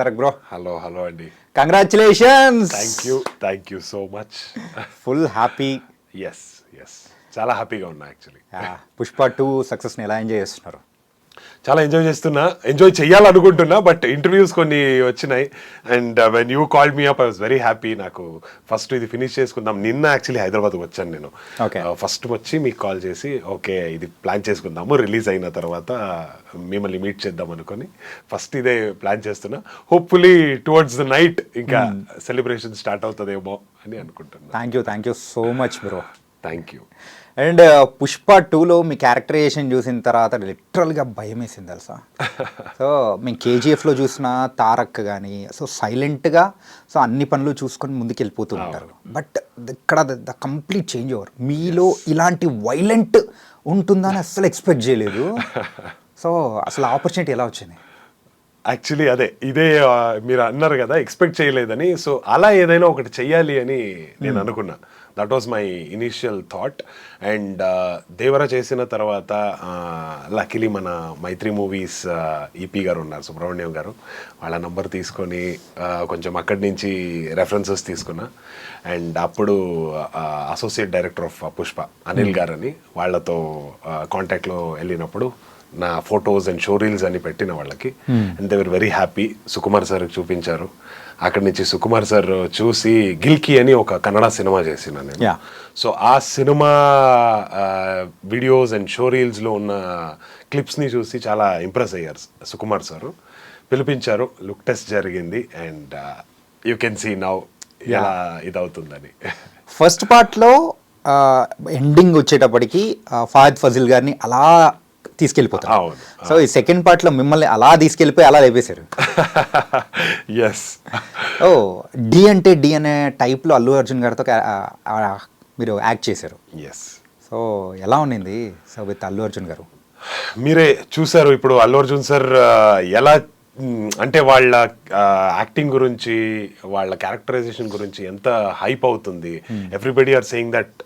Tarak bro hello hello అండి congratulations thank you thank you so much full happy yes yes చాలా హ్యాపీగా ఉన్నా actually Pushpa two సక్సెస్ని ఎలా ఎంజాయ్ చేస్తున్నారు? చాలా ఎంజాయ్ చేస్తున్నా. ఎంజాయ్ చేయాలనుకుంటున్నా బట్ ఇంటర్వ్యూస్ కొన్ని వచ్చినాయి. And when you called me up I was very happy నాకు ఫస్ట్ ఇది ఫినిష్ చేసుకుందాం. నిన్న యాక్చువల్లీ హైదరాబాద్ వచ్చాను నేను. ఫస్ట్ వచ్చి మీకు కాల్ చేసి ఓకే ఇది ప్లాన్ చేసుకుందాము. రిలీజ్ అయిన తర్వాత మిమ్మల్ని మీట్ చేద్దాం అనుకొని ఫస్ట్ ఇదే ప్లాన్ చేస్తున్నా. హోప్ఫుల్లీ టువర్డ్స్ ద నైట్ ఇంకా సెలబ్రేషన్ స్టార్ట్ అవుతుందేమో అని అనుకుంటున్నా. Thank you thank you so much bro thank you and Pushpa టూలో మీ క్యారెక్టరైజేషన్ చూసిన తర్వాత లిటరల్గా భయం వేసింది తెలుసా? సో మేము కేజీఎఫ్లో చూసిన తారక్ కానీ సో సైలెంట్గా సో అన్ని పనులు చూసుకొని ముందుకు వెళ్ళిపోతూ ఉంటారు. బట్ ఇక్కడ ద కంప్లీట్ చేంజ్ ఓవర్. మీలో ఇలాంటి వైలెంట్ ఉంటుందని అస్సలు ఎక్స్పెక్ట్ చేయలేదు. సో అసలు ఆపర్చునిటీ ఎలా వచ్చింది? యాక్చువల్లీ అదే ఇదే మీరు అన్నారు కదా ఎక్స్పెక్ట్ చేయలేదని. సో అలా ఏదైనా ఒకటి చెయ్యాలి అని నేను అనుకున్నా. That was my initial thought and Devara చేసిన తర్వాత లకిలీ మన మైత్రి మూవీస్ ఈపీ గారు ఉన్నారు సుబ్రహ్మణ్యం గారు. వాళ్ళ నంబర్ తీసుకొని కొంచెం అక్కడి నుంచి రెఫరెన్సెస్ తీసుకున్నా. అండ్ అప్పుడు associate director of Pushpa Anil గారని వాళ్ళతో కాంటాక్ట్లో వెళ్ళినప్పుడు నా ఫొటోస్ అండ్ షో రీల్స్ అని పెట్టిన వాళ్ళకి. And they were very happy Sukumar sir చూపించారు. అక్కడి నుంచి సుకుమార్ సార్ చూసి గిల్కి అని ఒక కన్నడ సినిమా చేసిన నేను. సో ఆ సినిమా వీడియోస్ అండ్ షో రీల్స్లో ఉన్న క్లిప్స్ని చూసి చాలా ఇంప్రెస్ అయ్యారు సుకుమార్ సార్. పిలిపించారు లుక్ టెస్ట్ జరిగింది and you can see now ఎలా ఇదవుతుందని. ఫస్ట్ పార్ట్లో ఎండింగ్ వచ్చేటప్పటికి ఫాద్ ఫజిల్ గారిని అలా తీసుకెళ్ళిపోతారు. సో ఈ సెకండ్ పార్ట్లో మిమ్మల్ని అలా తీసుకెళ్ళిపోయి అలా లేపేశారు. ఎస్ ఓ డి అంటే డి అనే టైప్లో అల్లు అర్జున్ గారితో మీరు యాక్ట్ చేశారు. ఎస్ సో ఎలా ఉండింది? సో విత్ అల్లు అర్జున్ గారు. మీరే చూసారు ఇప్పుడు అల్లు అర్జున్ సార్ ఎలా అంటే వాళ్ళ యాక్టింగ్ గురించి వాళ్ళ క్యారెక్టరైజేషన్ గురించి ఎంత హైప్ అవుతుంది? Everybody are saying that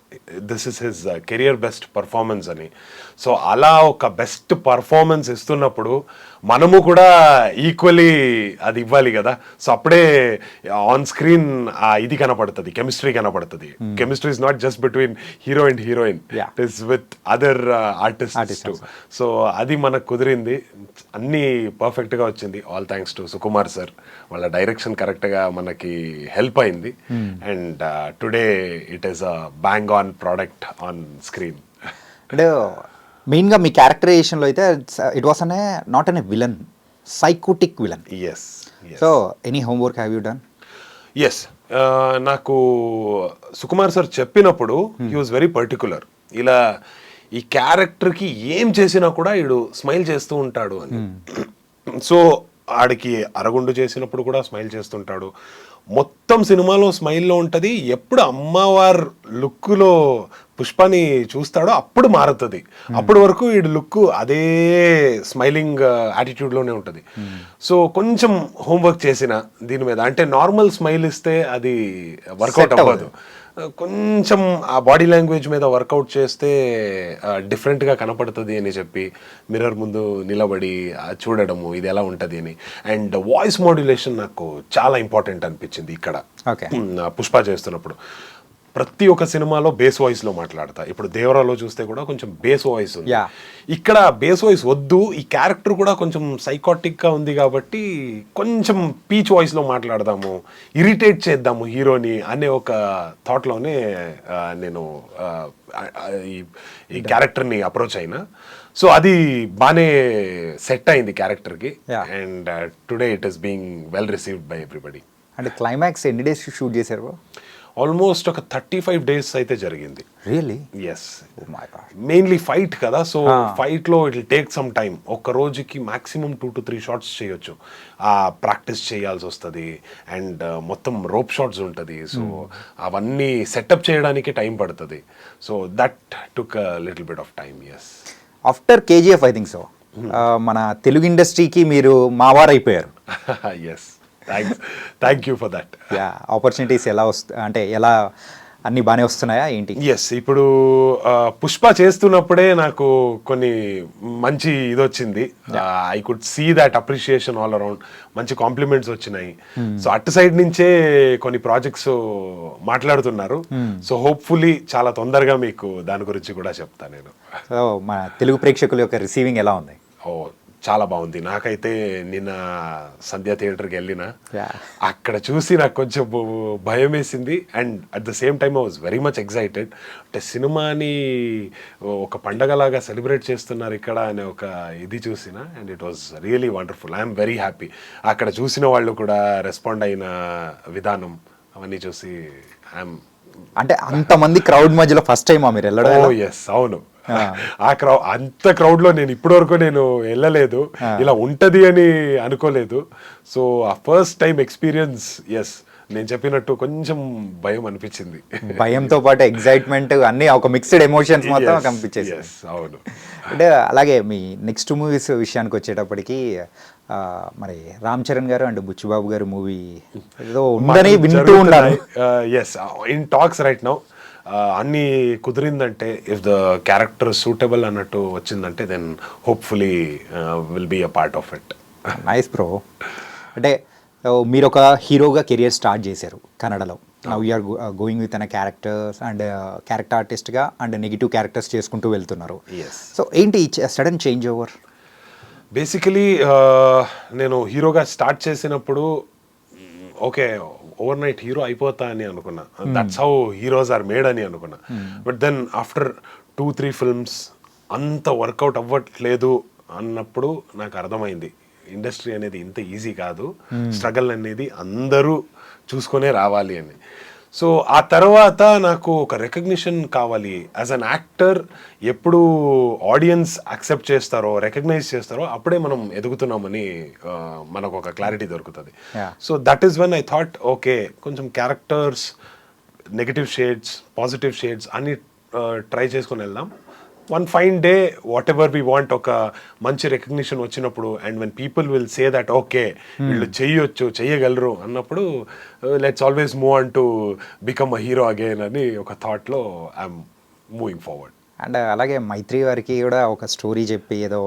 this is his career best performance అని. సో అలా ఒక బెస్ట్ పర్ఫార్మెన్స్ ఇస్తున్నప్పుడు మనము కూడా ఈక్వలీ అది ఇవ్వాలి కదా. సో అప్పుడే ఆన్ స్క్రీన్ ఇది కనపడుతుంది కెమిస్ట్రీ కనపడుతుంది. Chemistry is not just between hero and heroine. Is with other artist so అది మనకు కుదిరింది. అన్నీ పర్ఫెక్ట్గా వచ్చింది. All thanks to Sukumar sir వాళ్ళ డైరెక్షన్ కరెక్ట్గా మనకి హెల్ప్ అయింది. And today it is a bang on product on screen అంటే మెయిన్గా మీ క్యారెక్టరైజేషన్లో అయితే ఇట్ వాస్ అనే not an a villain psychotic villain yes so any homework have you done yes నాకు సుకుమార్ సార్ చెప్పినప్పుడు హీ వాజ్ వెరీ పర్టికులర్ ఇలా ఈ క్యారెక్టర్కి ఏం చేసినా కూడా వీడు స్మైల్ చేస్తూ ఉంటాడు అని. సో ఆడికి అరగుండు చేసినప్పుడు కూడా స్మైల్ చేస్తుంటాడు. మొత్తం సినిమాలో స్మైల్లో ఉంటుంది. ఎప్పుడు అమ్మవార్ లుక్లో పుష్పని చూస్తాడో అప్పుడు మారుతుంది. అప్పటి వరకు వీడి లుక్ అదే స్మైలింగ్ యాటిట్యూడ్లోనే ఉంటుంది. సో కొంచెం హోంవర్క్ చేసిన దీని మీద. అంటే నార్మల్ స్మైల్ ఇస్తే అది వర్కౌట్ అవ్వదు. కొంచెం ఆ బాడీ లాంగ్వేజ్ మీద వర్కౌట్ చేస్తే డిఫరెంట్గా కనపడుతుంది అని చెప్పి మిర్రర్ ముందు నిలబడి చూడడము ఇది ఎలా ఉంటుంది అని. అండ్ వాయిస్ మాడ్యులేషన్ నాకు చాలా ఇంపార్టెంట్ అనిపించింది ఇక్కడ. పుష్ప చేస్తున్నప్పుడు. ప్రతి ఒక్క సినిమాలో బేస్ వాయిస్లో మాట్లాడతా. ఇప్పుడు దేవరాలో చూస్తే కూడా కొంచెం బేస్ వాయిస్ ఉంది. ఇక్కడ బేస్ వాయిస్ వద్దు ఈ క్యారెక్టర్ కూడా కొంచెం సైకాటిక్గా ఉంది కాబట్టి కొంచెం పీచ్ వాయిస్లో మాట్లాడదాము ఇరిటేట్ చేద్దాము హీరోని అనే ఒక థాట్లోనే నేను ఈ- ఈ క్యారెక్టర్ని అప్రోచ్ అయినా. సో అది బాగానే సెట్ అయింది క్యారెక్టర్కి. And today it is being well received by everybody. అంటే క్లైమాక్స్ ఎన్ని డేస్ షూట్ చేశారు ఆల్మోస్ట్ ఒక థర్టీ ఫైవ్ డేస్ అయితే జరిగింది. రియలీ ఎస్ మెయిన్లీ ఫైట్ కదా సో ఫైట్లో ఇట్ టేక్ సమ్ టైం ఒక్క రోజుకి maximum two to three shots చేయొచ్చు. ఆ ప్రాక్టీస్ చేయాల్సి వస్తుంది అండ్ మొత్తం రోప్ షాట్స్ ఉంటుంది. సో అవన్నీ సెటప్ చేయడానికి టైం పడుతుంది. So that took little bit of time yes after KGF I think so మన తెలుగు ఇండస్ట్రీకి మీరు మావారు అయిపోయారు yes thank you for that yeah opportunities ఎలా వస్తా అంటే ఎలా అన్ని బాగానే వస్తున్నాయా ఏంటి? ఎస్ ఇప్పుడు పుష్ప చేస్తున్నప్పుడే నాకు కొన్ని మంచి ఇది వచ్చింది I could see that appreciation all around మంచి కాంప్లిమెంట్స్ వచ్చినాయి. సో అటు సైడ్ నుంచే కొన్ని ప్రాజెక్ట్స్ మాట్లాడుతున్నారు. సో హోప్ఫుల్లీ చాలా తొందరగా మీకు దాని గురించి కూడా చెప్తా నేను. మన తెలుగు ప్రేక్షకుల యొక్క రిసీవింగ్ ఎలా ఉంది? ఓ చాలా బాగుంది. నాకైతే నిన్న సంధ్య థియేటర్కి వెళ్ళిన. అక్కడ చూసి నాకు కొంచెం భయం వేసింది. And at the same time I was very much excited. అంటే సినిమాని ఒక పండగలాగా సెలబ్రేట్ చేస్తున్నారు ఇక్కడ అనే ఒక ఇది చూసిన and it was really wonderful. I'm very happy. అక్కడ చూసిన వాళ్ళు కూడా రెస్పాండ్ అయిన విధానం అవన్నీ చూసి ఐఎమ్ అంటే అంతమంది క్రౌడ్ మధ్యలో ఫస్ట్ టైమా మీరు వెళ్ళడం ఎస్ అవును. ఆ. క్రౌ అంత క్రౌడ్లో నేను ఇప్పటి వరకు నేను వెళ్ళలేదు. ఇలా ఉంటది అని అనుకోలేదు. సో ఆ ఫస్ట్ టైం ఎక్స్పీరియన్స్ ఎస్ నేను చెప్పినట్టు కొంచెం భయం అనిపించింది. భయంతో పాటు ఎగ్జైట్మెంట్ అన్ని ఒక మిక్స్డ్ ఎమోషన్స్ మొత్తం Yes, కనిపించేసి అవును. అంటే అలాగే మీ నెక్స్ట్ మూవీస్ విషయానికి వచ్చేటప్పటికి మరి రామ్ చరణ్ గారు అండ్ బుచ్చిబాబు గారు మూవీ ఏదో ఉందని వింటూ ఉన్నారు. Yes in talks right now అన్ని కుదిరిందంటే ఇఫ్ ద క్యారెక్టర్ సూటబుల్ అన్నట్టు వచ్చిందంటే then hopefully will be a part of it nice bro అంటే మీరు ఒక హీరోగా కెరియర్ స్టార్ట్ చేశారు కన్నడలో. Now you're going with an characters and character ఆర్టిస్ట్గా అండ్ నెగిటివ్ క్యారెక్టర్స్ చేసుకుంటూ వెళ్తున్నారు. సో ఏంటి సడన్ చేంజ్ ఓవర్ బేసికలీ నేను హీరోగా స్టార్ట్ చేసినప్పుడు ఓకే ఓవర్ నైట్ హీరో అయిపోతా అని అనుకున్నా. That's how heroes are made అని అనుకున్నా. But then after two three films అంత వర్కౌట్ అవ్వట్లేదు అన్నప్పుడు నాకు అర్థమైంది. ఇండస్ట్రీ అనేది ఇంత ఈజీ కాదు. స్ట్రగల్ అనేది అందరూ చూసుకొనే రావాలి అని. సో ఆ తర్వాత నాకు ఒక రికగ్నిషన్ కావాలి. యాజ్ అన్ యాక్టర్ ఎప్పుడు ఆడియన్స్ యాక్సెప్ట్ చేస్తారో రికగ్నైజ్ చేస్తారో అప్పుడే మనం ఎదుగుతున్నామని మనకు ఒక క్లారిటీ దొరుకుతుంది. So that is when I thought okay కొంచెం characters negative shades positive shades అన్ని ట్రై చేసుకొని వెళ్దాం. One fine day whatever we want ఒక మంచి రికగ్నిషన్ వచ్చినప్పుడు and when people will say that okay వీళ్ళు చెయ్యొచ్చు చెయ్యగలరు అన్నప్పుడు uh, let's always move on to become a hero again అని ఒక థాట్లో ఐఎమ్ మూవింగ్ ఫార్వర్డ్ అండ్ అలాగే మైత్రి వారికి కూడా ఒక స్టోరీ చెప్పి ఏదో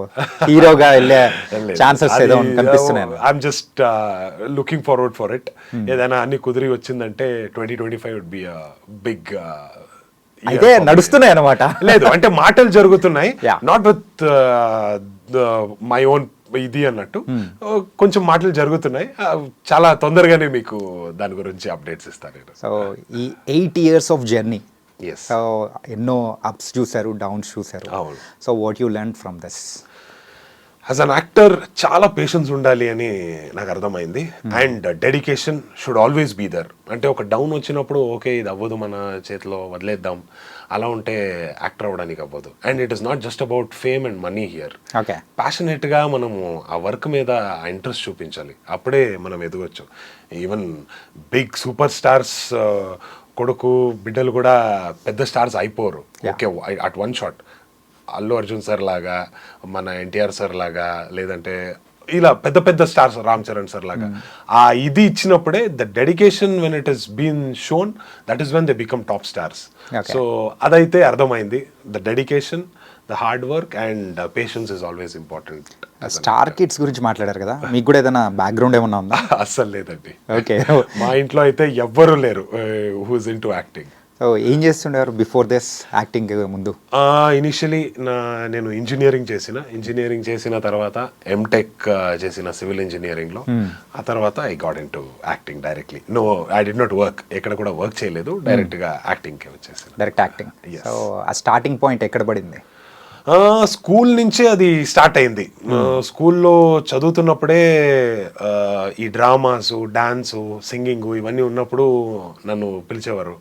హీరోగా వెళ్ళే ఛాన్సెస్ ఏదో కనిపిస్తున్నాయి. I'm just looking forward for it ఏదైనా అన్ని కుదిరి వచ్చిందంటే twenty twenty five would be big అయితే నడుస్తున్నాయి అనమాట లేదు అంటే మాటలు జరుగుతున్నాయి. నాట్ విత్ మై ఓన్ ఇది అన్నట్టు. కొంచెం మాటలు జరుగుతున్నాయి. Uh, చాలా తొందరగానే మీకు దాని గురించి అప్డేట్స్ ఇస్తాను సో ఈ eight years of journey so ఎన్నో అప్స్ చూసారు డౌన్స్ చూసారు. So what you learn from this as an actor చాలా పేషెన్స్ ఉండాలి అని నాకు అర్థమైంది. And dedication should always be there అంటే ఒక డౌన్ వచ్చినప్పుడు ఓకే ఇది అవ్వదు మన చేతిలో వదిలేద్దాం. అలా ఉంటే యాక్టర్ అవ్వడానికి అవ్వదు. And it is not just about fame and money here okay ప్యాషనేట్గా మనము ఆ వర్క్ మీద ఇంట్రెస్ట్ చూపించాలి. అప్పుడే మనం ఎదగొచ్చు. ఈవెన్ బిగ్ సూపర్ స్టార్స్ కొడుకు బిడ్డలు కూడా పెద్ద stars అయిపోరు. Okay at one shot Allu Arjun sir లాగా మన ఎన్టీఆర్ సార్ లాగా లేదంటే ఇలా పెద్ద పెద్ద స్టార్స్ రామ్ చరణ్ సార్ లాగా. ఆ ఇది ఇచ్చినప్పుడే the dedication when it is been shown that is when they become top stars. So అదైతే అర్థమైంది. The dedication the hard work and patience is always important star kids గురించి మాట్లాడారు కదా. మీకు కూడా ఏదైనా బ్యాక్గ్రౌండ్ ఏమన్నా ఉందా? అస్సలు లేదండి. ఓకే మా ఇంట్లో అయితే ఎవ్వరు లేరు హూజ్ ఇన్ టు యాక్టింగ్ ఏం చేస్తుండేవారు బిఫోర్ దిస్ యాక్టింగ్ ముందు? ఇనిషియలీ నా నేను ఇంజనీరింగ్ చేసిన. ఇంజనీరింగ్ చేసిన తర్వాత ఎంటెక్ చేసిన సివిల్ ఇంజనీరింగ్లో. ఆ తర్వాత I got into acting directly no I did not work ఎక్కడ కూడా వర్క్ చేయలేదు. డైరెక్ట్గా యాక్టింగ్కి వచ్చేసిన. Direct acting. సో ఆ స్టార్టింగ్ పాయింట్ ఎక్కడ పడింది? స్కూల్ నుంచే అది స్టార్ట్ అయింది. ఆ, స్కూల్లో చదువుతున్నప్పుడే ఈ డ్రామాస్ డాన్స్ సింగింగ్ ఇవన్నీ ఉన్నప్పుడు నన్ను పిలిచేవారు.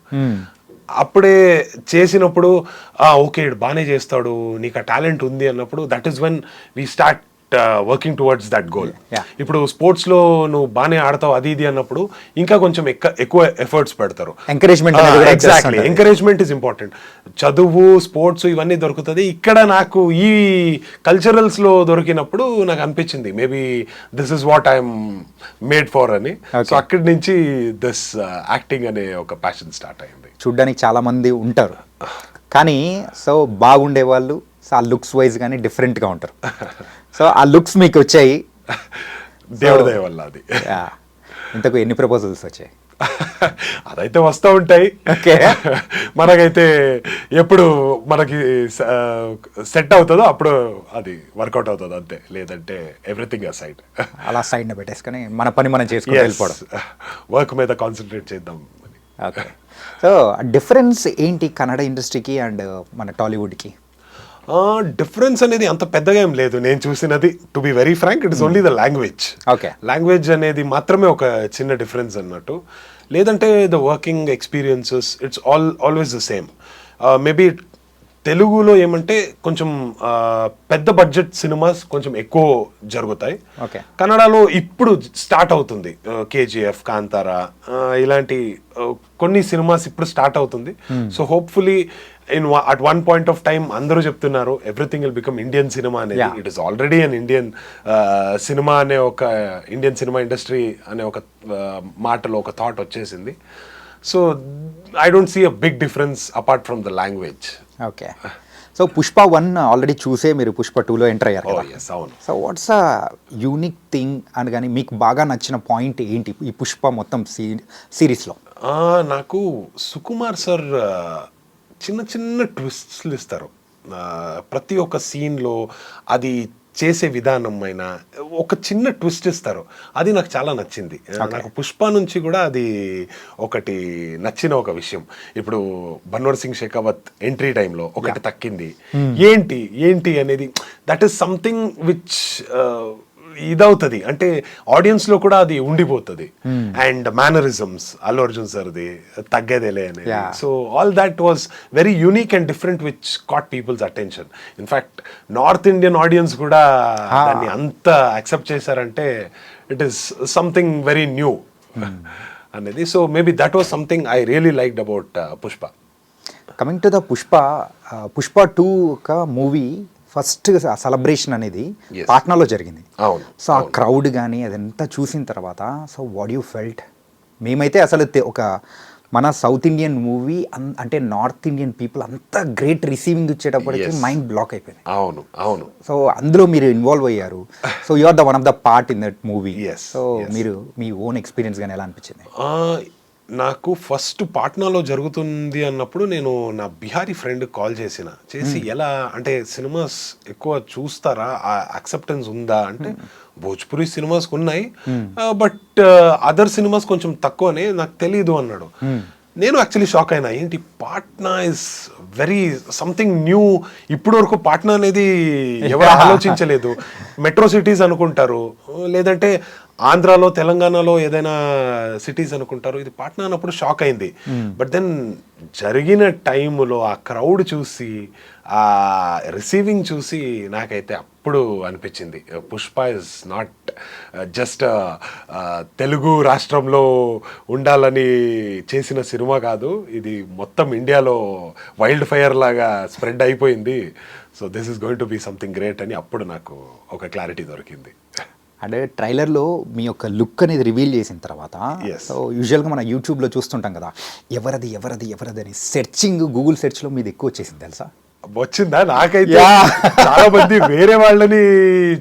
అప్పుడే చేసినప్పుడు "ఆ, ఓకే బాగానే చేస్తాడు నీకు ఆ టాలెంట్ ఉంది అన్నప్పుడు that is when we start working towards that goal. ఇప్పుడు స్పోర్ట్స్లో నువ్వు బాగానే ఆడతావు అది ఇది అన్నప్పుడు ఇంకా కొంచెం ఎక్క- ఎక్కువ ఎఫర్ట్స్ పెడతారు. కూడా ఎగ్జాక్ట్లీ. ఎంకరేజ్మెంట్ ఇస్ ఇంపార్టెంట్ చదువు స్పోర్ట్స్ ఇవన్నీ దొరుకుతుంది. ఇక్కడ నాకు ఈ కల్చరల్స్లో దొరికినప్పుడు నాకు అనిపించింది. Maybe this is what I'm made for అని. సో. అక్కడి నుంచి దిస్ యాక్టింగ్ అనే ఒక ప్యాషన్ స్టార్ట్ అయింది. చూడ్డానికి చాలామంది ఉంటారు. కానీ సో బాగుండే వాళ్ళు సో ఆ లుక్స్ వైజ్ కానీ డిఫరెంట్గా ఉంటారు. సో ఆ లుక్స్ మీకు వచ్చాయి. దేవుడి దయ వల్ల అది. ఇంతకు ఎన్ని ప్రపోజల్స్ వచ్చాయి? అదైతే వస్తూ ఉంటాయి. ఓకే. మనకైతే ఎప్పుడు మనకి సెట్ అవుతుందో అప్పుడు అది వర్కౌట్ అవుతుంది అంతే. లేదంటే ఎవ్రీథింగ్ సైడ్. అలా సైడ్న పెట్టేసుకొని మన పని మనం చేసుకొని వెళ్ళిపోవడం. వర్క్ మీద కాన్సన్ట్రేట్ చేద్దాం. ఓకే. సో డిఫరెన్స్ ఏంటి కన్నడ ఇండస్ట్రీకి అండ్ మన టాలీవుడ్కి డిఫరెన్స్ అనేది అంత పెద్దగా ఏం లేదు. నేను చూసినది to be very frank it is only the language Okay. Language అనేది మాత్రమే ఒక చిన్న డిఫరెన్స్ అన్నట్టు. లేదంటే the working experiences it's all always the same maybe తెలుగులో ఏమంటే కొంచెం పెద్ద బడ్జెట్ సినిమాస్ కొంచెం ఎక్కువ జరుగుతాయి. కన్నడలో ఇప్పుడు స్టార్ట్ అవుతుంది. కేజీఎఫ్ కాంతారా ఇలాంటి కొన్ని సినిమాస్ ఇప్పుడు స్టార్ట్ అవుతుంది. So hopefully in at one point of time అందరూ చెప్తున్నారు everything will become Indian cinema అనేది. It is already an Indian cinema అనే ఒక ఇండియన్ సినిమా ఇండస్ట్రీ అనే ఒక మాటలో ఒక థాట్ వచ్చేసింది. So I don't see a big difference apart from the language okay so Pushpa one already చూసే మీరు పుష్ప టూలో ఎంటర్ అయ్యారు అవును. So what's a unique thing అని కానీ మీకు బాగా నచ్చిన పాయింట్ ఏంటి ఈ పుష్ప మొత్తం సీ సిరీస్లో నాకు సుకుమార్ సార్ చిన్న చిన్న ట్విస్ట్లు ఇస్తారు. ప్రతి ఒక్క సీన్లో అది చేసే విధానం అయినా ఒక చిన్న ట్విస్ట్ ఇస్తారు. అది నాకు చాలా నచ్చింది. నాకు పుష్ప నుంచి కూడా అది ఒకటి నచ్చిన ఒక విషయం. ఇప్పుడు బన్వర్ సింగ్ షెకావత్ ఎంట్రీ టైంలో ఒకటి తక్కింది. ఏంటి? ఏంటి అనేది దట్ ఈస్ సంథింగ్ విచ్ ఇదవుతుంది. అంటే ఆడియన్స్లో కూడా అది ఉండిపోతుంది. అండ్ మేనరిజమ్స్ అల్లు అర్జున్ సార్ది తగ్గేదేలే Yeah. So all that was very unique and different which caught people's attention in fact north Indian audience కూడా దాన్ని అంత అక్సెప్ట్ చేశారంటే it is something very new అనేది. So maybe that was something I really liked about Pushpa coming to the Pushpa Pushpa two ఒక movie first celebration అనేది. పాట్నాలో జరిగింది. So ఆ క్రౌడ్ కానీ అదంతా చూసిన తర్వాత సో వాట్ యూ ఫెల్ట్ మేమైతే అసలు ఒక మన సౌత్ ఇండియన్ మూవీ అంటే నార్త్ ఇండియన్ పీపుల్ అంత గ్రేట్ రిసీవింగ్ ఇచ్చేటప్పటికి. మైండ్ బ్లాక్ అయిపోయింది. అవును అవును. సో అందులో మీరు ఇన్వాల్వ్ అయ్యారు. So you are the one of the part in that movie so. మీరు మీ ఓన్ ఎక్స్పీరియన్స్ కానీ ఎలా అనిపించింది? నాకు ఫస్ట్ పాట్నాలో జరుగుతుంది అన్నప్పుడు నేను నా బిహారీ ఫ్రెండ్ కాల్ చేసిన. చేసి ఎలా అంటే సినిమాస్ ఎక్కువ చూస్తారా? ఆ యాక్సెప్టెన్స్ ఉందా? అంటే భోజ్పురి సినిమాస్ ఉన్నాయి. బట్ అదర్ సినిమాస్ కొంచెం తక్కువనే నాకు తెలియదు అన్నాడు. నేను యాక్చువల్లీ షాక్ అయినా. ఏంటి? Patna is very something new ఇప్పటి వరకు పాట్నా అనేది ఎవరు ఆలోచించలేదు. మెట్రో సిటీస్ అనుకుంటారు. లేదంటే ఆంధ్రాలో తెలంగాణలో ఏదైనా సిటీస్ అనుకుంటారు ఇది పాట్నా అన్నప్పుడు షాక్ అయింది. బట్ దెన్ జరిగిన టైంలో ఆ క్రౌడ్ చూసి ఆ రిసీవింగ్ చూసి నాకైతే అప్పుడు అనిపించింది. Pushpa is not just Telugu రాష్ట్రంలో ఉండాలని చేసిన సినిమా కాదు. ఇది మొత్తం ఇండియాలో వైల్డ్ ఫైర్ లాగా స్ప్రెడ్ అయిపోయింది. So this is going to be something great అని అప్పుడు నాకు ఒక క్లారిటీ దొరికింది. అంటే ట్రైలర్లో మీ యొక్క లుక్ అనేది రివీల్ చేసిన తర్వాత. సో యూజువల్గా మన యూట్యూబ్లో చూస్తుంటాం కదా ఎవరది ఎవరది ఎవరది అని సెర్చింగ్ గూగుల్ సెర్చ్లో మీది ఎక్కువ వచ్చేసింది తెలుసా వచ్చిందా నాకైతే. చాలా మంది వేరే వాళ్ళని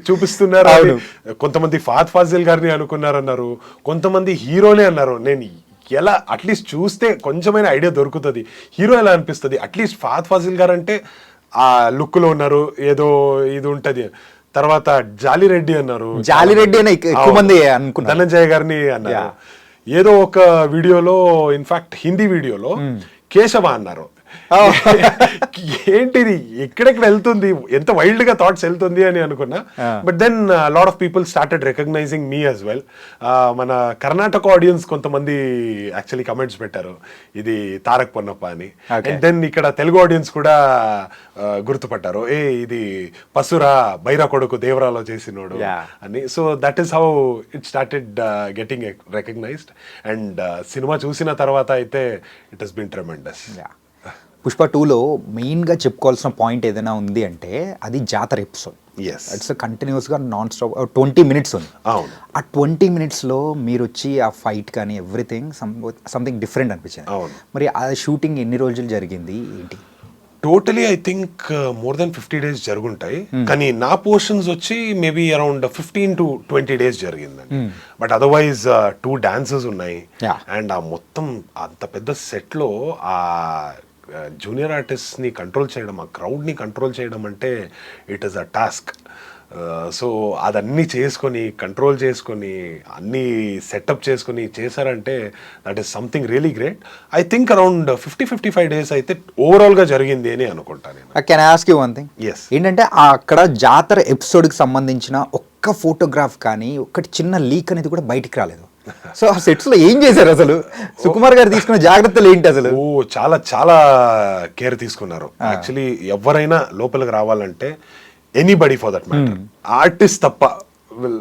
చూపిస్తున్నారు. కొంతమంది ఫాత్ ఫాజిల్ గారిని అనుకున్నారన్నారు కొంతమంది హీరోనే అన్నారు నేను ఎలా అట్లీస్ట్ చూస్తే కొంచెమైనా ఐడియా దొరుకుతుంది హీరో ఎలా అనిపిస్తుంది అట్లీస్ట్ ఫాత్ ఫాజిల్ గారు అంటే ఆ లుక్లో ఉన్నారు ఏదో ఇది ఉంటది తర్వాత జాలిరెడ్డి అన్నారు జాలిరెడ్డి అనే ఎక్కు- ఎక్కువ. మంది అనుకున్నారు. ధనంజయ గారిని అన్నారు. ఏదో ఒక వీడియోలో ఇన్ఫాక్ట్ హిందీ వీడియోలో కేశవ అన్నారు. ఏంటిది? ఎక్కడెక్కడ వెళ్తుంది. ఎంత వైల్డ్గా థాట్స్ వెళ్తుంది అని అనుకున్నా. But then lot of people started recognizing me as well మన కర్ణాటక ఆడియన్స్ కొంతమంది యాక్చువల్లీ కమెంట్స్ పెట్టారు. ఇది తారక్ పొన్నప్ప అని. అండ్ దెన్ ఇక్కడ తెలుగు ఆడియన్స్ కూడా ఆ, గుర్తుపట్టారు. ఏ ఇది పసురా బైరా కొడుకు దేవరాలో చేసినోడు. అని. So that is how it started getting recognized and cinema చూసిన తర్వాత అయితే it has been tremendous Pushpa టూలో మెయిన్గా చెప్పుకోవాల్సిన పాయింట్ ఏదైనా ఉంది అంటే అది జాతర ఎపిసోడ్. ఎస్ ఇట్స్ కంటిన్యూస్గా నాన్ స్టాప్ ట్వంటీ మినిట్స్ ఉంది. అవును. ఆ ట్వంటీ మినిట్స్లో మీరు వచ్చి ఆ ఫైట్ కానీ ఎవ్రీథింగ్ సంథింగ్ డిఫరెంట్ అనిపించింది. అవును. మరి ఆ షూటింగ్ ఎన్ని రోజులు జరిగింది? ఏంటి? Totally I think more than fifty days జరుగుంటాయి. కానీ నా పోర్షన్స్ వచ్చి maybe around fifteen to twenty days జరిగిందండి. బట్ అదర్వైజ్ టూ డాన్సెస్ ఉన్నాయి. అండ్ ఆ మొత్తం అంత పెద్ద సెట్లో ఆ జూనియర్ ఆర్టిస్ట్ని కంట్రోల్ చేయడం ఆ క్రౌడ్ని కంట్రోల్ చేయడం అంటే it is a task so అదన్నీ చేసుకొని కంట్రోల్ చేసుకొని అన్నీ సెటప్ చేసుకొని చేశారంటే that is something really great I think around fifty fifty five days అయితే ఓవరాల్గా జరిగింది అని అనుకుంటాను నేను. Can ask you one thing Yes. ఏంటంటే అక్కడ జాతర ఎపిసోడ్కి సంబంధించిన ఒక్క ఫోటోగ్రాఫ్ కానీ ఒక్కటి చిన్న లీక్ అనేది కూడా బయటికి రాలేదు. సో ఆ సెట్స్లో ఏం చేశారు అసలు? సుకుమార్ గారు తీసుకున్న జాగ్రత్తలు ఏంటి అసలు? ఓ చాలా చాలా కేర్ తీసుకున్నారు. యాక్చువల్లీ ఎవరైనా లోపలికి రావాలంటే anybody for that matter artist తప్ప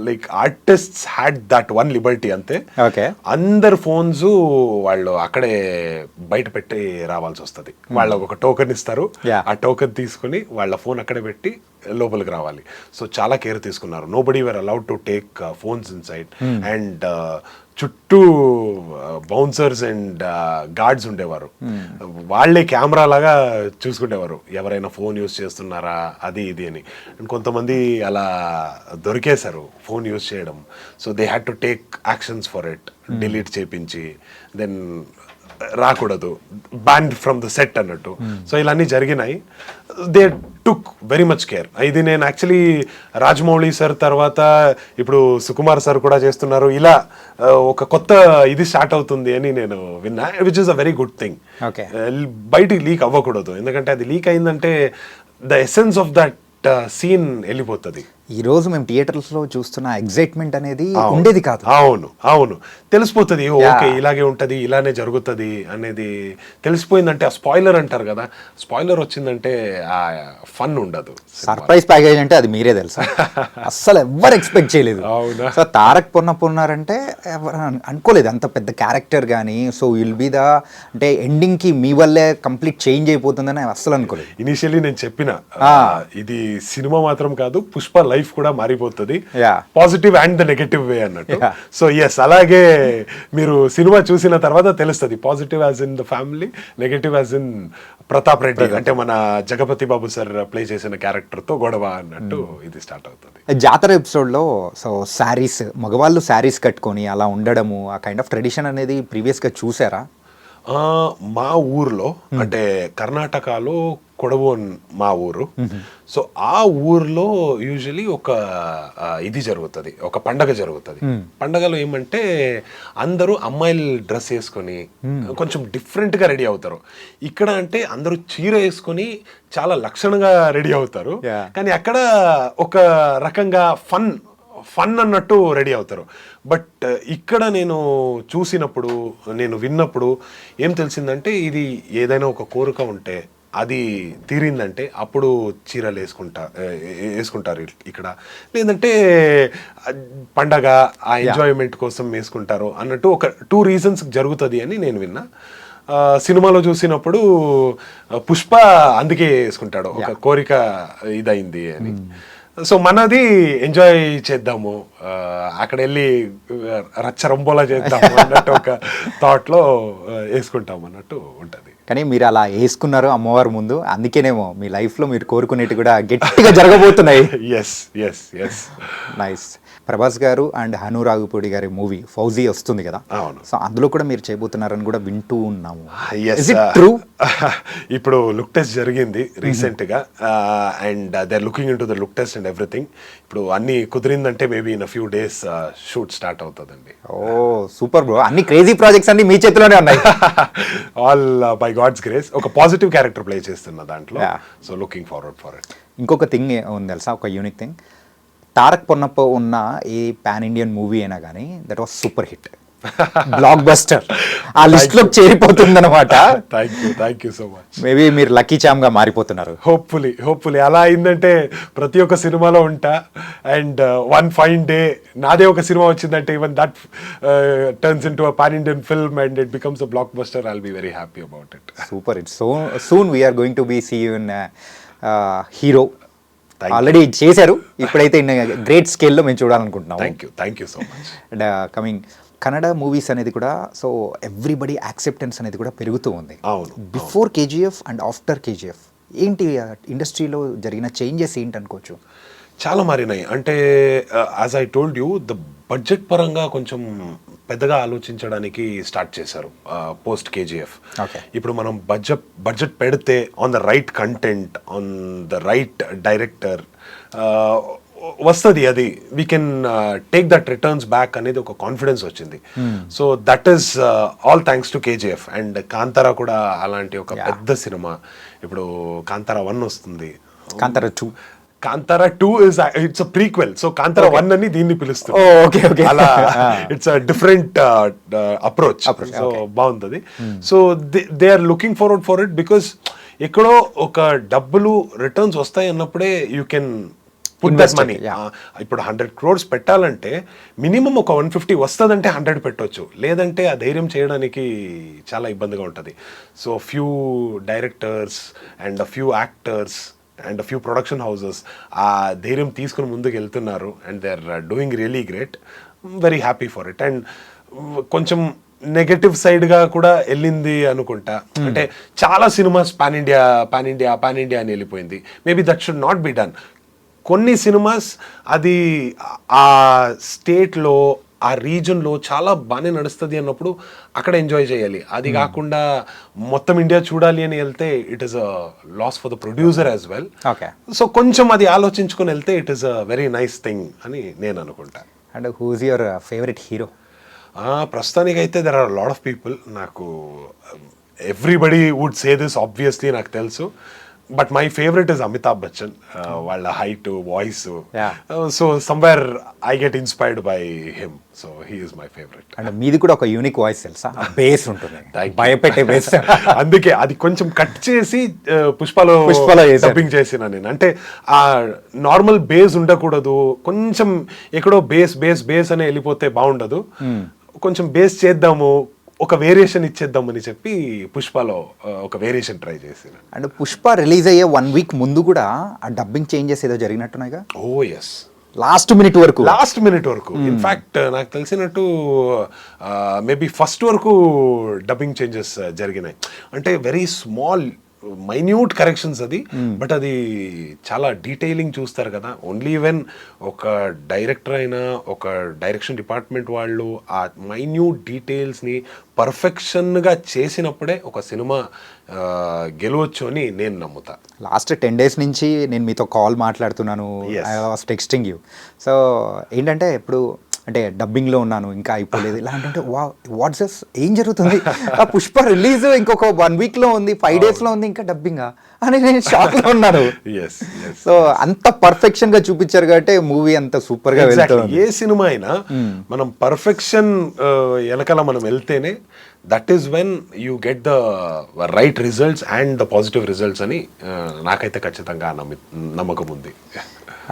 like artist had that one liberty అంతే. ఓకే. అందరు ఫోన్స్ వాళ్ళు అక్కడే బయట పెట్టి రావాల్సి వస్తుంది. వాళ్ళకు ఒక టోకెన్ ఇస్తారు. ఆ టోకెన్ తీసుకుని వాళ్ళ ఫోన్ అక్కడే పెట్టి లోపలికి రావాలి. సో చాలా కేర్ తీసుకున్నారు. Nobody were allowed to take phones inside and uh, చుట్టూ బౌన్సర్స్ అండ్ గార్డ్స్ ఉండేవారు. వాళ్ళే కెమెరా లాగా చూసుకునేవారు ఎవరైనా ఫోన్ యూస్ చేస్తున్నారా? అది ఇది అని. అండ్ కొంతమంది అలా దొరికేశారు ఫోన్ యూస్ చేయడం. So they had to take actions for it delete చేపించి. దెన్ రాకూడదు. బ్యాండ్ ఫ్రమ్ ద సెట్ అన్నట్టు. సో ఇలా అన్నీ జరిగినాయి. They took very much care ఇది నేను యాక్చువల్లీ రాజమౌళి సార్ తర్వాత ఇప్పుడు సుకుమార్ సార్ కూడా చేస్తున్నారు. ఇలా ఒక కొత్త ఇది స్టార్ట్ అవుతుంది అని నేను విన్నా which is a very good thing. బయటికి లీక్ అవ్వకూడదు. ఎందుకంటే అది లీక్ అయిందంటే the essence of that scene వెళ్ళిపోతుంది. ఈ రోజు మేము థియేటర్స్లో చూస్తున్న ఎగ్జైట్మెంట్ అనేది. ఉండేది కాదు. అవును అవును. తెలిసిపోతుంది. ఓకే ఇలాగే ఉంటది ఇలానే జరుగుతుంది అనేది తెలిసిపోయిందంటే ఆ స్పాయిలర్ అంటారు కదా. స్పాయిలర్ వచ్చిందంటే ఆ ఫన్ ఉండదు సర్ప్రైజ్ ప్యాకేజ్ అంటే అది మీరే తెలుసా? అస్సలు ఎవ్వరు ఎక్స్పెక్ట్ చేయలేదు. అవునా? సో తారక్ ఎవరు అను- అనుకోలేదు. అంత పెద్ద క్యారెక్టర్ కానీ సో విల్ బి ద అంటే ఎండింగ్కి మీ వల్లే కంప్లీట్ చేంజ్ అయిపోతుందని అస్సలు అనుకోలేదు. ఇనిషియల్లీ నేను చెప్పిన ఇది సినిమా మాత్రం కాదు పుష్ప లైఫ్ కూడా మారిపోతుంది. Positive and the negative way అన్నట్టు. సో ఎస్ అలాగే మీరు సినిమా చూసిన తర్వాత తెలుస్తుంది. Positive as in the family negative as in Pratap Reddy అంటే మన జగపతి బాబు సార్ ప్లే చేసిన క్యారెక్టర్తో గొడవ అన్నట్టు ఇది స్టార్ట్ అవుతుంది. జాతర ఎపిసోడ్లో సో శారీస్ మగవాళ్ళు శారీస్ కట్టుకొని అలా ఉండడము ఆ కైండ్ ఆఫ్ ట్రెడిషన్ అనేది ప్రీవియస్గా చూసారా? మా ఊర్లో అంటే కర్ణాటకలో కొడవు మా ఊరు. సో ఆ ఊర్లో యూజువలీ ఒక ఇది జరుగుతుంది ఒక పండగ జరుగుతుంది. పండగలో ఏమంటే అందరూ అమ్మాయిలు డ్రెస్ వేసుకొని కొంచెం different గా రెడీ అవుతారు. ఇక్కడ అంటే అందరూ చీర వేసుకొని చాలా లక్షణంగా రెడీ అవుతారు. కానీ అక్కడ ఒక రకంగా ఫన్ ఫన్ అన్నట్టు రెడీ అవుతారు. బట్ ఇక్కడ నేను చూసినప్పుడు నేను విన్నప్పుడు ఏం తెలిసిందంటే ఇది ఏదైనా ఒక కోరిక ఉంటే అది తీరిందంటే అప్పుడు చీరలు వేసుకుంటా వేసుకుంటారు ఇక్కడ. లేదంటే పండగ ఆ ఎంజాయ్మెంట్ కోసం వేసుకుంటారు అన్నట్టు ఒక టూ రీజన్స్ జరుగుతుంది అని నేను విన్నా. సినిమాలో చూసినప్పుడు పుష్ప అందుకే వేసుకుంటాడు. ఒక కోరిక ఇదైంది అని. సో మనది ఎంజాయ్ చేద్దాము అక్కడ వెళ్ళి ఆ, రచ్చ రంబోలా చేద్దాము అన్నట్టు ఒక థాట్లో వేసుకుంటాం అన్నట్టు ఉంటుంది. కానీ మీరు అలా వేసుకున్నారు అమ్మవారి ముందు. అందుకేనేమో మీ లైఫ్లో మీరు కోరుకునేవి కూడా గట్టిగా జరగబోతున్నాయి. Yes yes yes nice Prabhas garu and Hanu రాఘుపూడి గారి మూవీ ఫౌజీ వస్తుంది కదా. సో అందులో కూడా మీరు చేయబోతున్నారని కూడా వింటూ ఉన్నాము. It uh, true? ఇప్పుడు లుక్ టెస్ట్ జరిగింది రీసెంట్గా and they looking into the look test and everything ఇప్పుడు అన్ని కుదిరిందంటే maybe in few days shoot start అవుతుందండి. ఓ సూపర్ బ్రో అన్ని క్రేజీ ప్రాజెక్ట్స్ అన్ని మీ చేతిలోనే ఉన్నాయి. ఆల్ బై గాడ్స్ గ్రేస్ ఒక పాజిటివ్ క్యారెక్టర్ ప్లే చేస్తున్న దాంట్లో. So looking forward for it ఇంకొక థింగ్ ఉంది తెలుసా? ఒక యూనిక్ థింగ్ తారక్ పొన్నప్ప ఉన్న ఏ పాన్ ఇండియన్ మూవీ అయినా కానీ that was super hit. Blockbuster ఆ లిస్ట్లోకి చేరిపోతుంది అనమాట thank you thank you so much maybe మీరు లక్కీ చామ్గా మారిపోతున్నారు. హోప్ఫుల్లీ హోప్ఫుల్లీ అలా అయిందంటే ప్రతి ఒక్క సినిమాలో ఉంటా. అండ్ వన్ ఫైన్ డే నాదే ఒక సినిమా వచ్చిందంటే even that turns into pan Indian film and it becomes a blockbuster I'll be very happy about it super it so soon we're going to be see in hero. Already చేశారు. ఇప్పుడైతే great స్కేల్లో మేము చూడాలనుకుంటున్నాం thank you thank you so much and coming Kannada movies అనేది కూడా so everybody acceptance అనేది కూడా పెరుగుతూ ఉంది. Before KGF and after KGF ఏంటి ఇండస్ట్రీలో జరిగిన చేంజెస్ ఏంటి అనుకోవచ్చు? చాలా మారినాయి. అంటే as I told you the budget పరంగా కొంచెం పెద్దగా ఆలోచించడానికి స్టార్ట్ చేశారు పోస్ట్ కేజీఎఫ్. ఇప్పుడు మనం బడ్జెట్ బడ్జెట్ పెడితే on the right content on the right director వస్తుంది అది. We can take that returns back అనేది ఒక కాన్ఫిడెన్స్ వచ్చింది. So that is all thanks to KGF and Kantara కూడా అలాంటి ఒక. పెద్ద సినిమా. ఇప్పుడు కాంతారా వన్ వస్తుంది. Kantara two Kantara two is it's prequel so Kantara one అని దీన్ని పిలుస్తుంది Oh. అలా. It's different approach so. బాగుంది so they are looking forward for it because ఎక్కడో ఒక డబ్బులు రిటర్న్స్ వస్తాయి అన్నప్పుడే you can put that money. ఇప్పుడు హండ్రెడ్ క్రోర్స్ పెట్టాలంటే మినిమం ఒక వన్ ఫిఫ్టీ వస్తుందంటే హండ్రెడ్ పెట్టొచ్చు లేదంటే ఆ ధైర్యం చేయడానికి చాలా ఇబ్బందిగా ఉంటుంది so few directors and few actors and few production houses ఆ ధైర్యం తీసుకుని ముందుకు వెళ్తున్నారు and they are doing really great. Very happy for it and కొంచెం నెగటివ్ సైడ్గా కూడా వెళ్ళింది అనుకుంటా. అంటే చాలా cinemas pan India pan India pan India అని వెళ్ళిపోయింది. Maybe that should not be done కొన్ని సినిమాస్ అది ఆ స్టేట్లో ఆ రీజన్లో చాలా బాగానే నడుస్తుంది అన్నప్పుడు అక్కడ ఎంజాయ్ చేయాలి. అది కాకుండా మొత్తం ఇండియా చూడాలి అని వెళ్తే it is a loss for the producer as well okay so కొంచెం అది ఆలోచించుకొని వెళ్తే it is a very nice thing అని నేను అనుకుంటా. And who's your favourite hero ఆ, ప్రస్తుతానికైతే there are lot of people నాకు everybody would say this obviously నాకు తెలుసు. But my favourite is Amitabh Bachchan వాళ్ళ height voice. So somewhere I get inspired by him so he is my favourite and మీది కూడా ఒక unique voice తెలుసా? Base ఉంటుంది. భయపెట్టే బేస్ అందుకే అది కొంచెం కట్ చేసి ఆ, పుష్పలో పుష్పలో. డబ్బింగ్ చేసిన నేను. అంటే ఆ నార్మల్ బేస్ ఉండకూడదు. కొంచెం ఎక్కడో బేస్ బేస్ బేస్ అనే వెళ్ళిపోతే బాగుండదు. కొంచెం బేస్ చేద్దాము. ఒక వేరియేషన్ ఇచ్చేద్దామని చెప్పి పుష్పలో ఒక వేరియేషన్ ట్రై చేసిన అండ్ పుష్ప రిలీజ్ అయ్యే వన్ వీక్ ముందు కూడా ఆ డబ్బింగ్ చేంజెస్ ఏదో జరిగినట్టున్నాయిగా? ఓ ఎస్ లాస్ట్ మినిట్ వరకు. లాస్ట్ మినిట్ వరకు. ఇన్ఫాక్ట్ నాకు తెలిసినట్టు మేబీ ఫస్ట్ వరకు డబ్బింగ్ చేంజెస్ జరిగినాయి. అంటే వెరీ స్మాల్ మైన్యూట్ కరెక్షన్స్ అది బట్ అది చాలా డీటెయిలింగ్ చూస్తారు కదా. ఓన్లీ ఈవెన్ ఒక డైరెక్టర్ అయినా ఒక డైరెక్షన్ డిపార్ట్మెంట్ వాళ్ళు ఆ మైన్యూట్ డీటెయిల్స్ని పర్ఫెక్షన్గా చేసినప్పుడే ఒక సినిమా గెలవచ్చు అని నేను నమ్ముతా. లాస్ట్ టెన్ డేస్ నుంచి నేను మీతో కాల్ మాట్లాడుతున్నాను. Yes. I was texting you so ఏంటంటే ఇప్పుడు అంటే డబ్బింగ్లో ఉన్నాను ఇంకా అయిపోలేదు. ఇలా అంటే వా వాట్స్ ఏం జరుగుతుంది? ఆ పుష్ప రిలీజ్ ఇంకొక వన్ వీక్లో ఉంది ఫైవ్ డేస్లో ఉంది ఇంకా డబ్బింగా అని నేను షాక్లో ఉన్నాను. సో అంత పర్ఫెక్షన్గా చూపించారు కాబట్టి మూవీ అంత సూపర్గా. వెళ్తుంది ఏ సినిమా అయినా మనం పర్ఫెక్షన్ వెనకాల మనం వెళ్తేనే that is when you get the right results and the positive results అని నాకైతే ఖచ్చితంగా నమ్మి నమ్మకం ఉంది.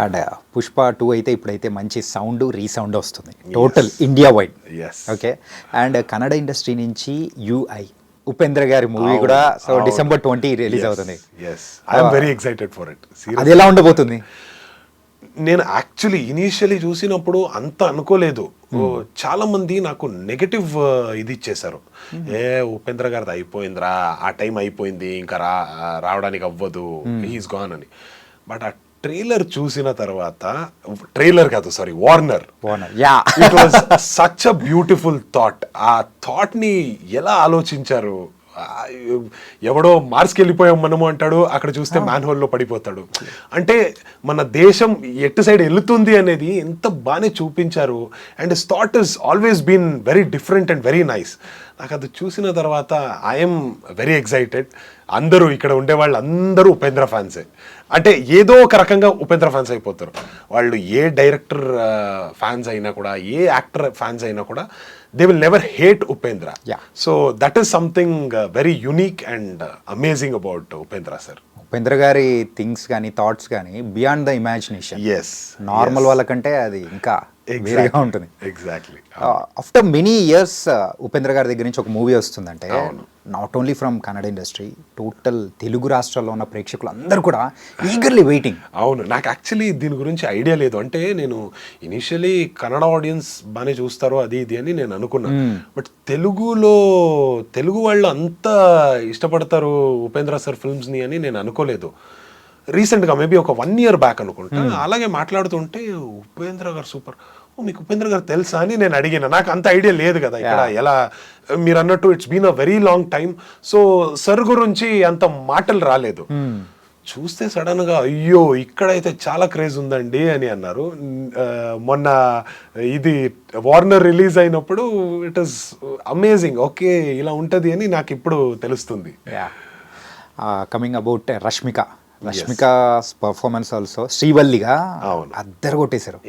అండ్ పుష్ప టూ అయితే ఇప్పుడైతే మంచి సౌండ్ రీసౌండ్ వస్తుంది. Total India wide okay and Kannada industry నుంచి యుఐ ఉపేంద్ర గారి మూవీ కూడా సో డిసెంబర్ ట్వంటీ రిలీజ్ అవుతుంది. వెరీ ఎక్సైటెడ్ ఫర్ ఇట్ అది ఎలా ఉండబోతుంది? నేను యాక్చువల్లీ ఇనీషియలీ చూసినప్పుడు అంత అనుకోలేదు. ఓ, చాలా మంది నాకు నెగటివ్ ఇది ఇచ్చేశారు. ఏ ఉపేంద్ర గారిది అయిపోయిందిరా ఆ టైం అయిపోయింది ఇంకా రా రావడానికి అవ్వదు హీస్ గాన్ అని. బట్ ఆ ట్రైలర్ చూసిన తర్వాత ట్రైలర్ కాదు sorry warner yeah it was such a beautiful thought ఆ థాట్ని ఎలా ఆలోచించారు? ఎవడో మార్స్కి వెళ్ళిపోయాం మనము అంటాడు అక్కడ చూస్తే మ్యాన్ హోల్లో పడిపోతాడు. అంటే మన దేశం ఎటు సైడ్ వెళుతుంది అనేది ఎంత బాగానే చూపించారు. And thought is always been very different and very nice నాకు అది చూసిన తర్వాత ఐఎమ్ వెరీ ఎక్సైటెడ్ అందరూ ఇక్కడ ఉండే వాళ్ళు అందరూ ఉపేంద్ర ఫ్యాన్సే అంటే ఏదో ఒక రకంగా ఉపేంద్ర ఫ్యాన్స్ అయిపోతారు. వాళ్ళు ఏ డైరెక్టర్ ఫ్యాన్స్ అయినా కూడా ఏ యాక్టర్ ఫ్యాన్స్ అయినా కూడా they will never hate Upendra. So that is something very unique and amazing about Upendra sir Upendra garu things కానీ థాట్స్ కానీ beyond the imagination yes normal వాళ్ళకంటే అది ఇంకా వేరేగా ఉంటుంది. Exactly after many years Upendra garu దగ్గర నుంచి ఒక మూవీ వస్తుందంటే not only from Kannada industry total Telugu రాష్ట్రాల్లో ఉన్న ప్రేక్షకులు అందరూ కూడా ఈగర్లీ వెయిటింగ్ అవును. నాకు యాక్చువల్లీ దీని గురించి ఐడియా లేదు. అంటే నేను ఇనిషియలీ కన్నడ ఆడియన్స్ బాగానే చూస్తారు అది ఇది అని నేను అనుకున్నా. బట్ తెలుగులో తెలుగు వాళ్ళు అంత ఇష్టపడతారు ఉపేంద్ర సార్ ఫిల్మ్స్ని అని నేను అనుకోలేదు. రీసెంట్గా మేబీ ఒక వన్ ఇయర్ బ్యాక్ అనుకుంటా అలాగే మాట్లాడుతుంటే ఉపేంద్ర గారు సూపర్. ఓ మీకు ఉపేంద్ర గారు తెలుసా అని నేను అడిగిన. నాకు అంత ఐడియా లేదు కదా ఇక్కడ ఎలా మీరు అన్నట్టు it's been a very long time so sir గురించి అంత మాటలు రాలేదు. చూస్తే సడన్గా అయ్యో ఇక్కడైతే చాలా క్రేజ్ ఉందండి అని అన్నారు. మొన్న ఇది వార్నర్ రిలీజ్ అయినప్పుడు ఇట్ ఇస్ అమేజింగ్ ఓకే ఇలా ఉంటది అని నాకు ఇప్పుడు తెలుస్తుంది. Coming about Rashmika. Rashmika performance also శ్రీవల్లిగా అవును. అద్దరు కొట్టేశారు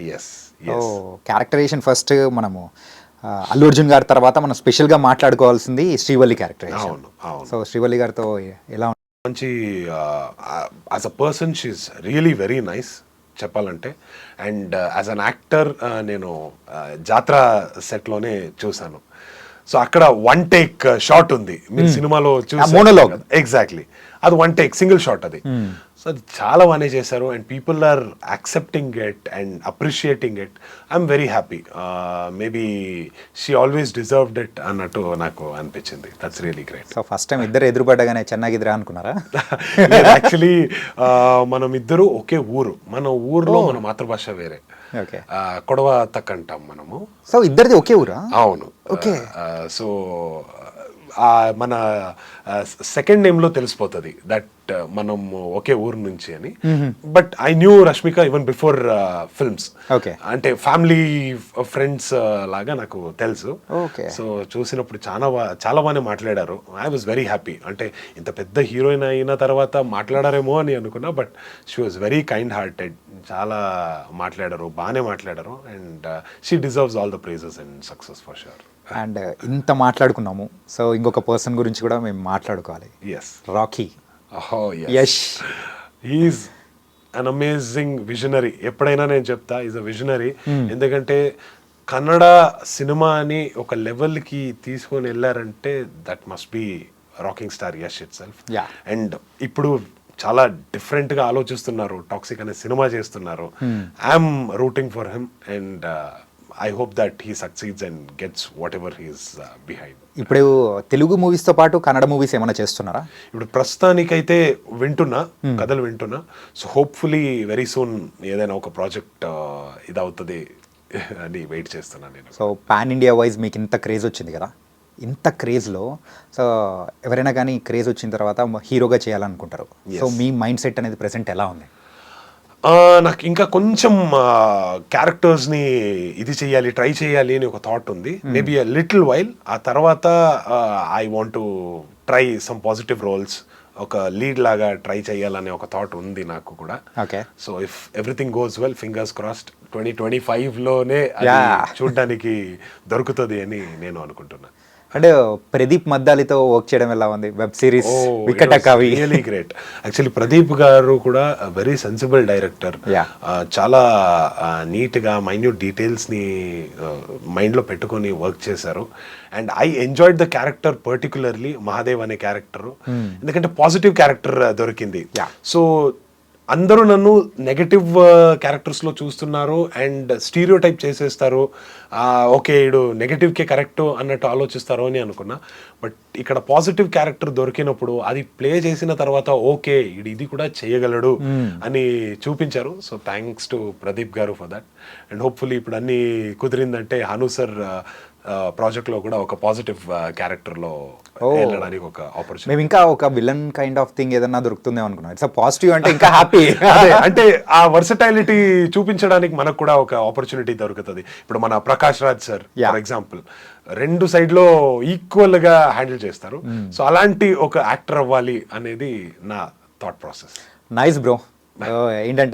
క్యారెక్టరేషన్ ఫస్ట్ మనము అల్లు అర్జున్ గారి తర్వాత మనం స్పెషల్గా మాట్లాడుకోవాల్సింది శ్రీవల్లి క్యారెక్టరేషన్ అవును సో శ్రీవల్లి గారితో ఎలా? మంచి as a person she really very nice చెప్పాలంటే. అండ్ యాజ్ అన్ యాక్టర్ నేను జాత్ర సెట్లోనే చూశాను. సో అక్కడ వన్ టేక్ షాట్ ఉంది. మీరు సినిమాలో monologue. ఎగ్జాక్ట్లీ అది వన్ టేక్ సింగిల్ షాట్ అది. సో అది చాలా బాగానే చేశారు and people are accepting it and appreciating it I'm very happy maybe she always deserved it అన్నట్టు నాకు అనిపించింది. That's really great so first time ఇద్దరు ఎదురుపడ్డగానే చెన్నగిద్రా అనుకున్నారా? యాక్చువల్లీ మనం ఇద్దరు ఒకే ఊరు. మన ఊర్లో మన మాతృభాష వేరే. ఓకే ఆ, కొడవ తక్ అంటాం మనము. సో ఇద్దరిది ఒకే ఊరా? అవును. Okay. సో మన సెకండ్ నేమ్లో తెలిసిపోతుంది దట్ మనం ఒకే ఊరు నుంచి అని. But I knew Rashmika even before films. అంటే ఫ్యామిలీ ఫ్రెండ్స్ లాగా నాకు తెలుసు. సో చూసినప్పుడు చాలా చాలా బాగానే మాట్లాడారు. ఐ వాజ్ వెరీ హ్యాపీ అంటే ఇంత పెద్ద హీరోయిన్ అయిన తర్వాత మాట్లాడారేమో అని అనుకున్నా but she was very kind hearted చాలా మాట్లాడారు బాగానే మాట్లాడారు. And she deserves all the prizes and success for sure and ఇంత మాట్లాడుకున్నాము. సో ఇంకొక పర్సన్ గురించి కూడా మేము మాట్లాడుకోవాలి. Yes Rocky Yash is an amazing visionary ఎప్పుడైనా నేను చెప్తా ఈజ్ అ విజనరీ ఎందుకంటే కన్నడ సినిమాని ఒక లెవెల్కి తీసుకొని వెళ్ళారంటే that must be rocking star Yash itself. And ఇప్పుడు చాలా డిఫరెంట్గా ఆలోచిస్తున్నారు టాక్సిక్ అనే సినిమా చేస్తున్నారు. I'm rooting for him and I hope that he succeeds and gets whatever he's behind ఇప్పుడు తెలుగు మూవీస్తో పాటు కన్నడ మూవీస్ ఏమైనా చేస్తున్నారా? ఇప్పుడు ప్రస్తుతానికైతే వింటున్నా కథలు వింటున్నా. సో హోప్ఫుల్లీ వెరీ సూన్ ఏదైనా ఒక ప్రాజెక్ట్ ఇది అవుతుంది అని వెయిట్ చేస్తున్నాను నేను. సో పాన్ ఇండియా వైజ్ మీకు ఇంత క్రేజ్ వచ్చింది కదా? ఇంత క్రేజ్లో సో ఎవరైనా కానీ క్రేజ్ వచ్చిన తర్వాత హీరోగా చేయాలనుకుంటారు. సో మీ మైండ్ సెట్ అనేది ప్రెసెంట్ ఎలా ఉంది? నాకు ఇంకా కొంచెం క్యారెక్టర్స్ని ఇది చేయాలి ట్రై చేయాలి అని ఒక థాట్ ఉంది. మేబీ అ లిటిల్ వైల్ ఆ తర్వాత I want to try some positive roles ఒక లీడ్ లాగా ట్రై చేయాలనే ఒక థాట్ ఉంది నాకు కూడా. Okay so if everything goes well fingers crossed twenty twenty ఫైవ్లోనే Yeah. చూడడానికి దొరుకుతుంది అని నేను అనుకుంటున్నా. అంటే ప్రదీప్ మద్దాలితో వర్క్ చేయడం ఎలా ఉంది? వెబ్ సిరీస్ వికట కవి రియలీ గ్రేట్ యాక్చువల్లీ ప్రదీప్ గారు కూడా వెరీ సెన్సిబుల్ డైరెక్టర్. చాలా నీట్గా మైన్యూట్ డీటెయిల్స్ని మైండ్లో పెట్టుకొని వర్క్ చేశారు. And I enjoyed the character particularly Mahadev అనే క్యారెక్టర్ ఎందుకంటే పాజిటివ్ క్యారెక్టర్ దొరికింది. సో అందరూ నన్ను నెగటివ్ క్యారెక్టర్స్లో చూస్తున్నారు అండ్ స్టీరియో టైప్ చేసేస్తారు ఓకే ఇడు నెగటివ్ కే కరెక్ట్ అన్నట్టు ఆలోచిస్తారు అని అనుకున్నా. బట్ ఇక్కడ పాజిటివ్ క్యారెక్టర్ దొరికినప్పుడు అది ప్లే చేసిన తర్వాత ఓకే ఇడు ఇది కూడా చేయగలడు అని చూపించారు. సో థ్యాంక్స్ టు ప్రదీప్ గారు ఫర్ దట్ అండ్ హోప్ఫుల్లీ ఇప్పుడు అన్ని కుదిరిందంటే హను సార్ ప్రాజెక్ట్లో కూడా ఒక పాజిటివ్ క్యారెక్టర్లో. వెళ్ళడానికి ఒక ఆపర్చునిటీ మేము ఇంకా ఒక విలన్ కైండ్ ఆఫ్ థింగ్ ఏదన్నా దొరుకుతుందేమో అనుకున్నాం. ఇట్స్ పాజిటివ్ అంటే ఇంకా హ్యాపీ అంటే ఆ వర్సటైలిటీ చూపించడానికి మనకు కూడా ఒక ఆపర్చునిటీ దొరుకుతుంది. ఇప్పుడు మన Prakash Raj sir. For example రెండు సైడ్లో ఈక్వల్గా హ్యాండిల్ చేస్తారు. సో అలాంటి ఒక యాక్టర్ అవ్వాలి అనేది నా థాట్ ప్రాసెస్ నైస్ బ్రో ఏంటంటే